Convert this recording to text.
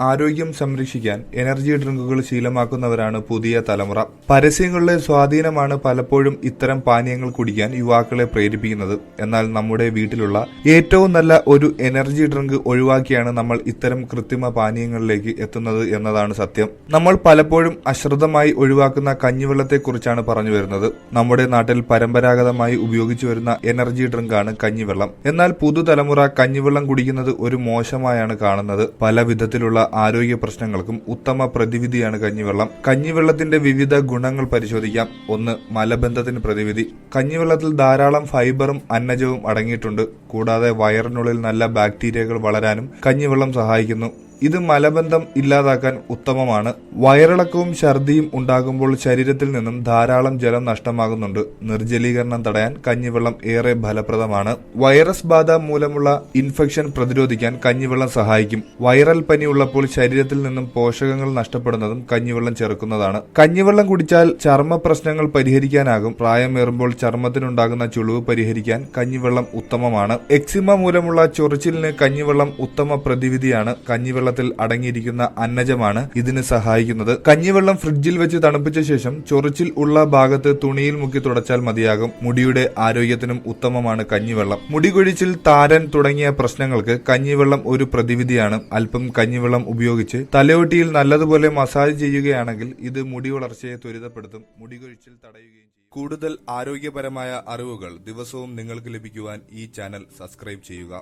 ആരോഗ്യം സംരക്ഷിക്കാൻ എനർജി ഡ്രിങ്കുകൾ ശീലമാക്കുന്നവരാണ് പുതിയ തലമുറ. പരസ്യങ്ങളുടെ സ്വാധീനമാണ് പലപ്പോഴും ഇത്തരം പാനീയങ്ങൾ കുടിക്കാൻ യുവാക്കളെ പ്രേരിപ്പിക്കുന്നത്. എന്നാൽ നമ്മുടെ വീട്ടിലുള്ള ഏറ്റവും നല്ല ഒരു എനർജി ഡ്രിങ്ക് ഒഴിവാക്കിയാണ് നമ്മൾ ഇത്തരം കൃത്രിമ പാനീയങ്ങളിലേക്ക് എത്തുന്നത് എന്നതാണ് സത്യം. നമ്മൾ പലപ്പോഴും അശ്രദ്ധമായി ഒഴിവാക്കുന്ന കഞ്ഞിവെള്ളത്തെക്കുറിച്ചാണ് പറഞ്ഞു വരുന്നത്. നമ്മുടെ നാട്ടിൽ പരമ്പരാഗതമായി ഉപയോഗിച്ചു വരുന്ന എനർജി ഡ്രിങ്കാണ് കഞ്ഞിവെള്ളം. എന്നാൽ പുതുതലമുറ കഞ്ഞിവെള്ളം കുടിക്കുന്നത് ഒരു മോശമായാണ് കാണുന്നത്. പല വിധത്തിലുള്ള ആരോഗ്യ പ്രശ്നങ്ങൾക്കും ഉത്തമ പ്രതിവിധിയാണ് കഞ്ഞിവെള്ളം. കഞ്ഞിവെള്ളത്തിന്റെ വിവിധ ഗുണങ്ങൾ പരിശോധിക്കാം. ഒന്ന് മലബന്ധത്തിന് പ്രതിവിധി. കഞ്ഞിവെള്ളത്തിൽ ധാരാളം ഫൈബറും അന്നജവും അടങ്ങിയിട്ടുണ്ട്. കൂടാതെ വയറിനുള്ളിൽ നല്ല ബാക്ടീരിയകൾ വളരാനും കഞ്ഞിവെള്ളം സഹായിക്കുന്നു. ഇത് മലബന്ധം ഇല്ലാതാക്കാൻ ഉത്തമമാണ്. വയറിളക്കവും ഛർദിയും ഉണ്ടാകുമ്പോൾ ശരീരത്തിൽ നിന്നും ധാരാളം ജലം നഷ്ടമാകുന്നുണ്ട്. നിർജലീകരണം തടയാൻ കഞ്ഞിവെള്ളം ഏറെ ഫലപ്രദമാണ്. വൈറസ് ബാധ മൂലമുള്ള ഇൻഫെക്ഷൻ പ്രതിരോധിക്കാൻ കഞ്ഞിവെള്ളം സഹായിക്കും. വൈറൽ പനി ഉള്ളപ്പോൾ ശരീരത്തിൽ നിന്നും പോഷകങ്ങൾ നഷ്ടപ്പെടുന്നതും കഞ്ഞിവെള്ളം ചെറുക്കുന്നതാണ്. കഞ്ഞിവെള്ളം കുടിച്ചാൽ ചർമ്മ പ്രശ്നങ്ങൾ പരിഹരിക്കാനാകും. പ്രായമേറുമ്പോൾ ചർമ്മത്തിനുണ്ടാകുന്ന ചുളിവ് പരിഹരിക്കാൻ കഞ്ഞിവെള്ളം ഉത്തമമാണ്. എക്സിമ മൂലമുള്ള ചൊറിച്ചിലിന് കഞ്ഞിവെള്ളം ഉത്തമ പ്രതിവിധിയാണ്. കഞ്ഞിവെള്ളത്തിൽ അടങ്ങിയിരിക്കുന്ന അന്നജമാണ് ഇതിന് സഹായിക്കുന്നത്. കഞ്ഞിവെള്ളം ഫ്രിഡ്ജിൽ വെച്ച് തണുപ്പിച്ച ശേഷം ചൊറിച്ചിൽ ഉള്ള ഭാഗത്ത് തുണിയിൽ മുക്കി തുടച്ചാൽ മതിയാകും. മുടിയുടെ ആരോഗ്യത്തിനും ഉത്തമമാണ് കഞ്ഞിവെള്ളം. മുടി കൊഴിച്ചിൽ താരൻ തുടങ്ങിയ പ്രശ്നങ്ങൾക്ക് കഞ്ഞിവെള്ളം ഒരു പ്രതിവിധിയാണ്. അല്പം കഞ്ഞിവെള്ളം ഉപയോഗിച്ച് തലയോട്ടിയിൽ നല്ലതുപോലെ മസാജ് ചെയ്യുകയാണെങ്കിൽ ഇത് മുടി വളർച്ചയെ ത്വരിതപ്പെടുത്തും. മുടി കൊഴിച്ചിൽ തടയുകയും ചെയ്യും. കൂടുതൽ ആരോഗ്യപരമായ അറിവുകൾ ദിവസവും നിങ്ങൾക്ക് ലഭിക്കുവാൻ ഈ ചാനൽ സബ്സ്ക്രൈബ് ചെയ്യുക.